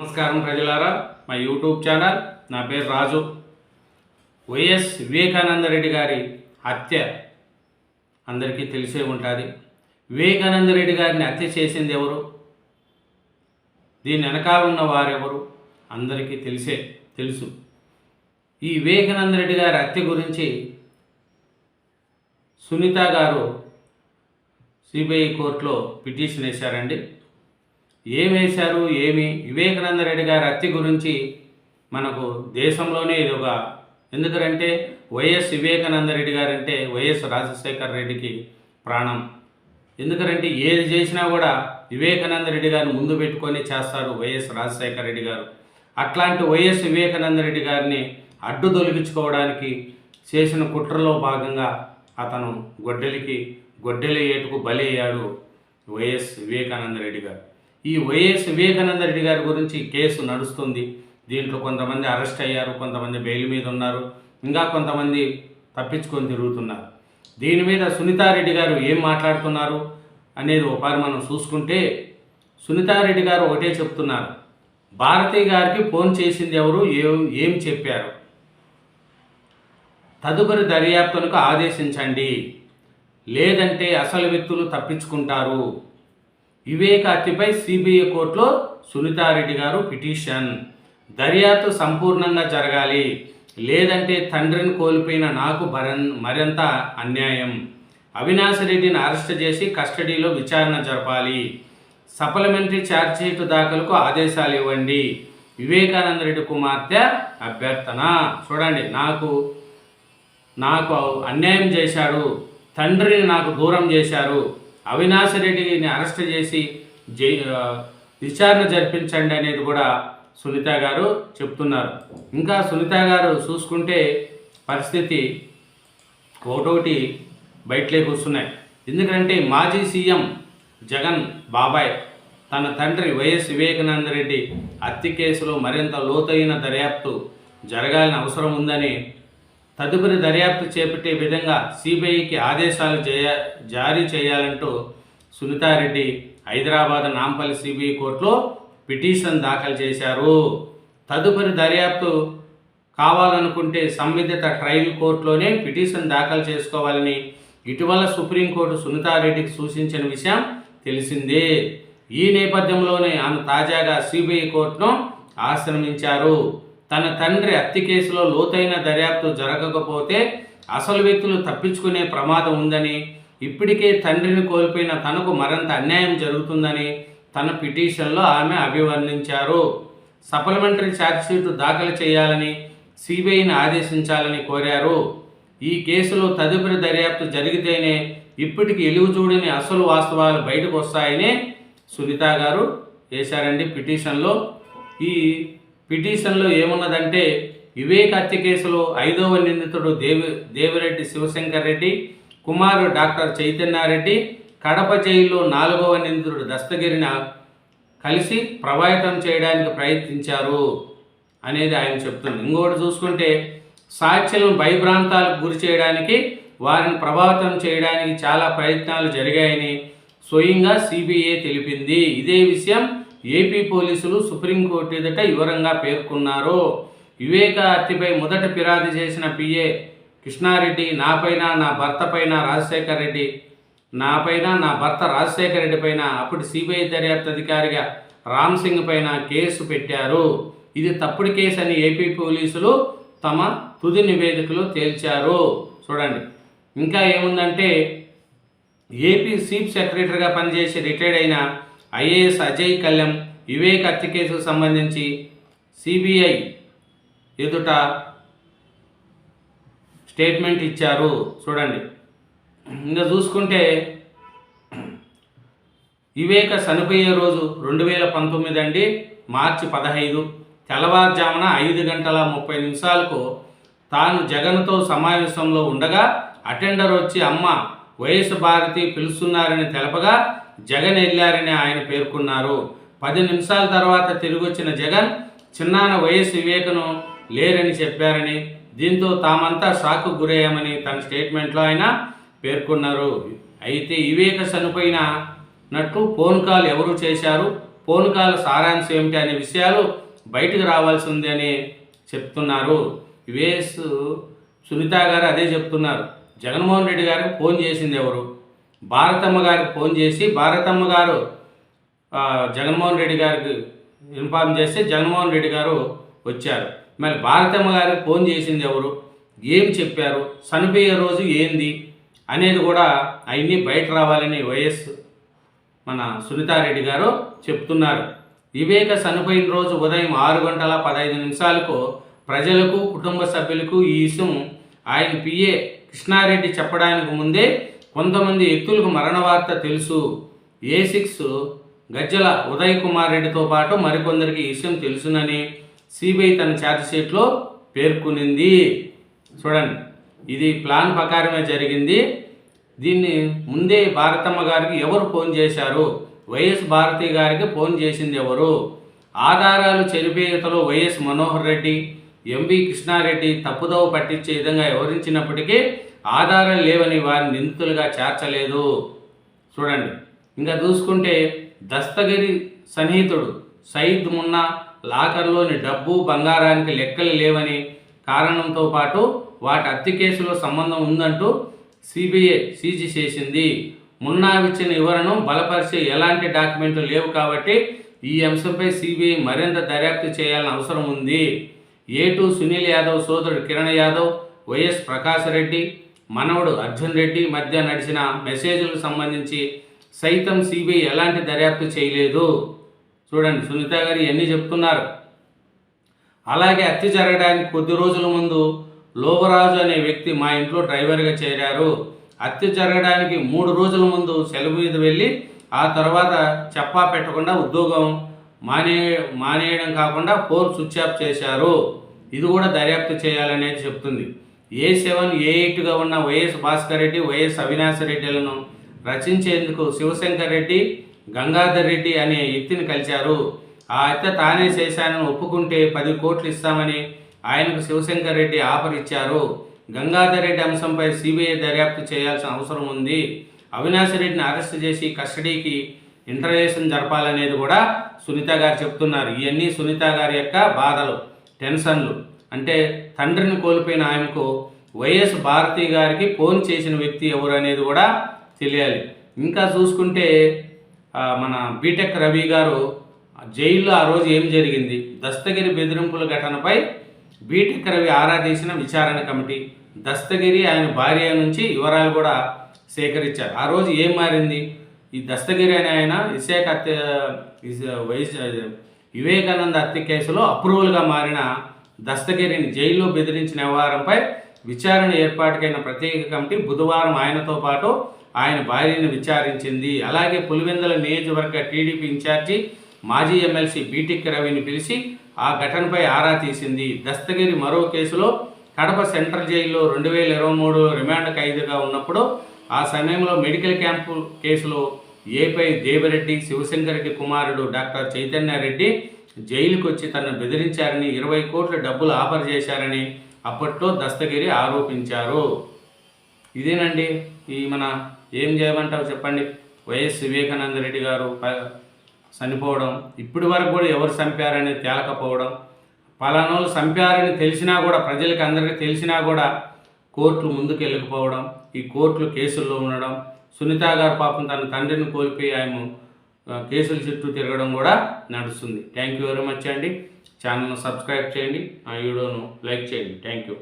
నమస్కారం ప్రజలారా మా యూట్యూబ్ ఛానల్ నా పేరు రాజు. వైఎస్ వివేకానంద రెడ్డి గారి హత్య అందరికీ తెలిసే ఉంటుంది. వివేకానంద రెడ్డి గారిని హత్య చేసింది ఎవరు? దీని వెనకాల ఉన్న వారెవరు అందరికీ తెలిసే తెలుసు. ఈ వివేకానంద రెడ్డి గారి హత్య గురించి సునీత గారు సిబిఐ కోర్టులో పిటిషన్ వేశారండి. ఏమేశారు ఏమి? వివేకానంద రెడ్డి గారి హత్య గురించి మనకు దేశంలోనే ఇది ఒక ఎందుకంటే వైఎస్ వివేకానంద రెడ్డి గారు అంటే వైఎస్ రాజశేఖర రెడ్డికి ప్రాణం. ఎందుకంటే ఏది చేసినా కూడా వివేకానంద రెడ్డి గారిని ముందు పెట్టుకొని చేస్తారు వైఎస్ రాజశేఖర రెడ్డి గారు. అట్లాంటి వైఎస్ వివేకానంద రెడ్డి గారిని అడ్డు తొలగించుకోవడానికి చేసిన కుట్రలో భాగంగా అతను గొడ్డలికి గొడ్డలి ఏటుకు బలి అయ్యాడు వైఎస్ వివేకానంద రెడ్డి గారు. ఈ వైఎస్ వివేకానంద రెడ్డి గారి గురించి కేసు నడుస్తుంది. దీంట్లో కొంతమంది అరెస్ట్ అయ్యారు కొంతమంది బెయిల్ మీద ఉన్నారు ఇంకా కొంతమంది తప్పించుకొని తిరుగుతున్నారు. దీని మీద సునీతారెడ్డి గారు ఏం మాట్లాడుతున్నారు అనేది ఒకసారి మనం చూసుకుంటే సునీతారెడ్డి గారు ఒకటే చెప్తున్నారు. భారతి గారికి ఫోన్ చేసింది ఎవరు? ఏం ఏం చెప్పారు? తదుపరి దర్యాప్తునకు ఆదేశించండి. లేదంటే అసలు వ్యక్తులు తప్పించుకుంటారు. వివేక హత్యపై సిబిఐ కోర్టులో సునీతారెడ్డి గారు పిటిషన్. దర్యాప్తు సంపూర్ణంగా జరగాలి. లేదంటే తండ్రిని కోల్పోయిన నాకు భరన్ మరింత అన్యాయం. అవినాష్ రెడ్డిని అరెస్ట్ చేసి కస్టడీలో విచారణ జరపాలి. సప్లిమెంటరీ ఛార్జ్షీట్ దాఖలకు ఆదేశాలు ఇవ్వండి. వివేకానంద రెడ్డి కుమార్తె అభ్యర్థన. చూడండి నాకు నాకు అన్యాయం చేశాడు. తండ్రిని నాకు దూరం చేశారు. అవినాష్ రెడ్డిని అరెస్ట్ చేసి జై విచారణ జరిపించండి అనేది కూడా సునీత గారు చెప్తున్నారు. ఇంకా సునీత గారు చూసుకుంటే పరిస్థితి ఒకటొకటి బయటలోకి వస్తున్నాయి ఎందుకంటే మాజీ సీఎం జగన్ బాబాయ్ తన తండ్రి వైఎస్ వివేకానంద రెడ్డి హత్య కేసులో మరింత లోతైన దర్యాప్తు జరగాలని అవసరం ఉందని తదుపరి దర్యాప్తు చేపట్టే విధంగా సిబిఐకి ఆదేశాలు చేయ జారీ చేయాలంటూ సునీతారెడ్డి హైదరాబాద్ నాంపల్లి సిబిఐ కోర్టులో పిటిషన్ దాఖలు చేశారు. తదుపరి దర్యాప్తు కావాలనుకుంటే సంబంధిత ట్రయల్ కోర్టులోనే పిటిషన్ దాఖలు చేసుకోవాలని ఇటీవల సుప్రీంకోర్టు సునీతారెడ్డికి సూచించిన విషయం తెలిసిందే. ఈ నేపథ్యంలోనే ఆమె తాజాగా సిబిఐ కోర్టును ఆశ్రమించారు తన తండ్రి హత్య కేసులో లోతైన దర్యాప్తు జరగకపోతే అసలు వ్యక్తులు తప్పించుకునే ప్రమాదం ఉందని ఇప్పటికే తండ్రిని కోల్పోయిన తనకు మరింత అన్యాయం జరుగుతుందని తన పిటిషన్లో ఆమె అభివర్ణించారు. సప్లిమెంటరీ ఛార్జ్షీట్ దాఖలు చేయాలని సిబిఐని ఆదేశించాలని కోరారు. ఈ కేసులో తదుపరి దర్యాప్తు జరిగితేనే ఇప్పటికి ఎలుగు చూడని అసలు వాస్తవాలు బయటకు వస్తాయని సునీత గారు వేశారండి పిటిషన్లో. ఈ పిటిషన్లో ఏమున్నదంటే వివేక్ హత్య కేసులో ఐదవ నిందితుడు దేవి దేవిరెడ్డి శివశంకర్ రెడ్డి కుమారుడు డాక్టర్ చైతన్యారెడ్డి కడప జైల్లో నాలుగవ నిందితుడు దస్తగిరిన కలిసి ప్రభావితం చేయడానికి ప్రయత్నించారు అనేది ఆయన చెప్తుంది. ఇంకోటి చూసుకుంటే సాక్ష్యం భయభ్రాంతాలకు గురి చేయడానికి వారిని ప్రభావితం చేయడానికి చాలా ప్రయత్నాలు జరిగాయని స్వయంగా సిబిఐ తెలిపింది. ఇదే విషయం ఏపీ పోలీసులు సుప్రీంకోర్టు ఎదుట వివరంగా పేర్కొన్నారు. వివేక హత్యపై మొదట ఫిర్యాదు చేసిన పిఏ కృష్ణారెడ్డి నాపైన నా భర్త పైన రాజశేఖర్ రెడ్డి నాపైన నా భర్త రాజశేఖర్ రెడ్డి పైన అప్పుడు సిబిఐ దర్యాప్తు అధికారిగా రామ్ సింగ్ పైన కేసు పెట్టారు. ఇది తప్పుడు కేసు అని ఏపీ పోలీసులు తమ తుది నివేదికలో తేల్చారు. చూడండి. ఇంకా ఏముందంటే ఏపీ చీఫ్ సెక్రటరీగా పనిచేసి రిటైర్డ్ అయిన ఐఏఎస్ అజయ్ కళ్యాణ్ వివేక్ హత్య కేసుకు సంబంధించి సిబిఐ ఎదుట స్టేట్మెంట్ ఇచ్చారు. చూడండి. ఇంకా చూసుకుంటే వివేక చనిపోయే రోజు రెండు వేల పంతొమ్మిది అండి మార్చి పదహైదు. తెల్లవారుజామున ఐదు గంటల ముప్పై నిమిషాలకు తాను జగన్తో సమావేశంలో ఉండగా అటెండర్ వచ్చి అమ్మ వైఎస్ భారతి పిలుస్తున్నారని తెలపగా జగన్ వెళ్ళారని ఆయన పేర్కొన్నారు. పది నిమిషాల తర్వాత తిరిగి వచ్చిన జగన్ చిన్నాన వైఎస్ వివేకను లేరని చెప్పారని దీంతో తామంతా షాక్కు గురయ్యామని తన స్టేట్మెంట్లో ఆయన పేర్కొన్నారు. అయితే వివేక చనిపోయిన నట్టు ఫోన్ కాల్ ఎవరు చేశారు? ఫోన్ కాల్ సారాంశం ఏమిటి అనే విషయాలు బయటకు రావాల్సి ఉంది అని చెప్తున్నారు. వివేస్ సునీత గారు అదే చెప్తున్నారు. జగన్మోహన్ రెడ్డి గారికి ఫోన్ చేసింది ఎవరు? భారతమ్మ గారికి ఫోన్ చేసి భారతమ్మ గారు జగన్మోహన్ రెడ్డి గారికి ఇన్ఫార్మ్ చేస్తే జగన్మోహన్ రెడ్డి గారు వచ్చారు. మరి భారతమ్మ గారికి ఫోన్ చేసింది ఎవరు? ఏం చెప్పారు? చనిపోయే రోజు ఏంది? అనేది కూడా అవన్నీ బయట రావాలని వైఎస్ మన సునీతారెడ్డి గారు చెప్తున్నారు. వివేక చనిపోయిన రోజు ఉదయం ఆరు గంటల పదహైదు నిమిషాలకు ప్రజలకు కుటుంబ సభ్యులకు ఈ విషయం ఆయన పిఏ కృష్ణారెడ్డి చెప్పడానికి ముందే కొంతమంది వ్యక్తులకు మరణ వార్త తెలుసు. ఏ సిక్స్ గజ్జల ఉదయ్ కుమార్ రెడ్డితో పాటు మరికొందరికి ఈ విషయం తెలుసునని సిబిఐ తన ఛార్జ్షీట్లో పేర్కొనింది. చూడండి ఇది ప్లాన్ ప్రకారమే జరిగింది. దీన్ని ముందే భారతమ్మ గారికి ఎవరు ఫోన్ చేశారు? వైఎస్ భారతి గారికి ఫోన్ చేసింది ఎవరు? ఆధారాలు చెరిపేతలో వైఎస్ మనోహర్ రెడ్డి ఎంబి కృష్ణారెడ్డి తప్పుదోవ పట్టించే విధంగా వివరించినప్పటికీ ఆధారాలు లేవని వారిని నిందితులుగా చేర్చలేదు. చూడండి. ఇంకా చూసుకుంటే దస్తగిరి సన్నిహితుడు సయీద్ మున్నా లాకర్లోని డబ్బు బంగారానికి లెక్కలు లేవని కారణంతో పాటు వాటి అత్తి కేసులో సంబంధం ఉందంటూ సిబిఐ సీజీ చేసింది. మున్నా ఇచ్చిన వివరణ బలపరిచే ఎలాంటి డాక్యుమెంట్లు లేవు కాబట్టి ఈ అంశంపై సిబిఐ మరింత దర్యాప్తు చేయాలని అవసరం ఉంది. ఏటు సునీల్ యాదవ్ సోదరుడు కిరణ్ యాదవ్ వైఎస్ ప్రకాష్ రెడ్డి మనవడు అర్జున్ రెడ్డి మధ్య నడిచిన మెసేజ్లకు సంబంధించి సైతం సిబిఐ ఎలాంటి దర్యాప్తు చేయలేదు. చూడండి సునీత గారు ఇవన్నీ చెప్తున్నారు. అలాగే హత్య జరగడానికి కొద్ది రోజుల ముందు లోబరాజు అనే వ్యక్తి మా ఇంట్లో డ్రైవర్గా చేరారు. హత్య జరగడానికి మూడు రోజుల ముందు సెలవు మీద వెళ్ళి ఆ తర్వాత చెప్పా పెట్టకుండా ఉద్యోగం మానే మానేయడం కాకుండా ఫోన్ స్విచ్ ఆఫ్ చేశారు. ఇది కూడా దర్యాప్తు చేయాలనేది చెప్తుంది. ఏ సెవెన్ ఏ ఎయిట్గా ఉన్న వైఎస్ భాస్కర్ రెడ్డి వైఎస్ అవినాష్ రెడ్డిలను రచించేందుకు శివశంకర్ రెడ్డి గంగాధర్ రెడ్డి అనే వ్యక్తిని కలిశారు. ఆ అత్త తానే చేశానని ఒప్పుకుంటే పది కోట్లు ఇస్తామని ఆయనకు శివశంకర్ రెడ్డి ఆఫర్ ఇచ్చారు. గంగాధర్ రెడ్డి అంశంపై సిబిఐ దర్యాప్తు చేయాల్సిన అవసరం ఉంది. అవినాష్ రెడ్డిని అరెస్ట్ చేసి కస్టడీకి ఇంటర్వేషన్ జరపాలనేది కూడా సునీత గారు చెప్తున్నారు. ఇవన్నీ సునీత గారి యొక్క బాధలు టెన్షన్లు. అంటే తండ్రిని కోల్పోయిన ఆమెకు వైఎస్ భారతి గారికి ఫోన్ చేసిన వ్యక్తి ఎవరు అనేది కూడా తెలియాలి. ఇంకా చూసుకుంటే మన బీటెక్ రవి గారు జైల్లో ఆ రోజు ఏం జరిగింది? దస్తగిరి బెదిరింపుల ఘటనపై బీటెక్ రవి ఆరా తీసిన విచారణ కమిటీ దస్తగిరి ఆయన భార్య నుంచి వివరాలు కూడా సేకరించారు. ఆ రోజు ఏం మారింది? ఈ దస్తగిరి అనే ఆయన విశాఖ హత్య వైస్ వివేకానంద హత్య కేసులో అప్రూవల్గా మారిన దస్తగిరిని జైల్లో బెదిరించిన వ్యవహారంపై విచారణ ఏర్పాటుకైన ప్రత్యేక కమిటీ బుధవారం ఆయనతో పాటు ఆయన భార్యను విచారించింది. అలాగే పులివెందుల నియోజకవర్గ టీడీపీ ఇన్ఛార్జి మాజీ ఎమ్మెల్సీ బీటిక్ రవిని పిలిచి ఆ ఘటనపై ఆరా తీసింది. దస్తగిరి మరో కేసులో కడప సెంట్రల్ జైల్లో రెండు వేల ఇరవై మూడు రిమాండ్ ఖైదుగా ఉన్నప్పుడు ఆ సమయంలో మెడికల్ క్యాంపు కేసులో ఏపై దేవిరెడ్డి శివశంకర్కి కుమారుడు డాక్టర్ చైతన్య రెడ్డి జైలుకు వచ్చి తనను బెదిరించారని ఇరవై కోట్ల డబ్బులు ఆఫర్ చేశారని అప్పట్లో దస్తగిరి ఆరోపించారు. ఇదేనండి? ఈ మన ఏం చేయమంటావు చెప్పండి? వైఎస్ వివేకానంద రెడ్డి గారు ప- చనిపోవడం ఇప్పటి వరకు కూడా ఎవరు చంపారని తేలకపోవడం పలానోళ్ళు చంపారని తెలిసినా కూడా ప్రజలకు అందరికీ తెలిసినా కూడా కోర్టులు ముందుకు వెళ్ళకపోవడం ఈ కోర్టులు కేసుల్లో ఉండడం సునీత గారు పాపం తన తండ్రిని కోల్పోయి ఆయన కేసుల చుట్టూ తిరగడం కూడా నడుస్తుంది. థ్యాంక్ యూ వెరీ మచ్ అండి. ఛానల్ను సబ్స్క్రైబ్ చేయండి. ఆ వీడియోను లైక్ చేయండి. Thank you